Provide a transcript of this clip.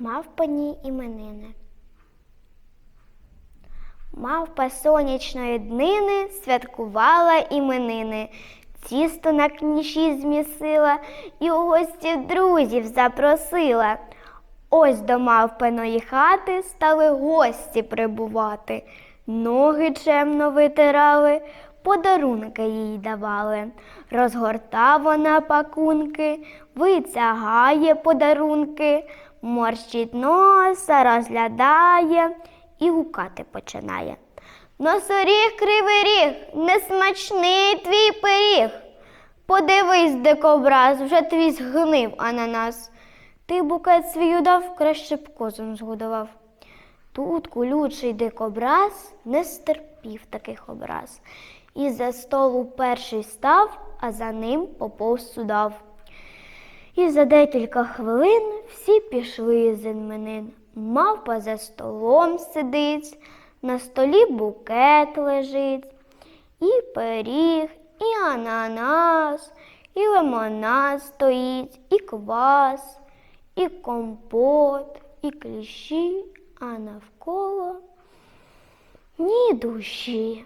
Мавпані іменини. Мавпа сонячної днини святкувала іменини. Тісто на книжі змісила і у гості друзів запросила. Ось до мавпиної хати стали гості прибувати. Ноги чемно витирали, подарунки їй давали. Розгортав вона пакунки, витягає подарунки, морщить носа, розглядає і гукати починає. Носоріг кривий ріг, несмачний твій пиріг. Подивись, дикобраз, вже твій згнив ананас. Ти букет свій удав, краще б козом згодував. Тут колючий дикобраз не стерпів таких образ. І за столу перший став, а за ним поповз судав. І за декілька хвилин всі пішли з іменин. Мавпа за столом сидить, на столі букет лежить, і пиріг, і ананас, і лимонад стоїть, і квас, і компот, і кліщі, а навколо ні душі.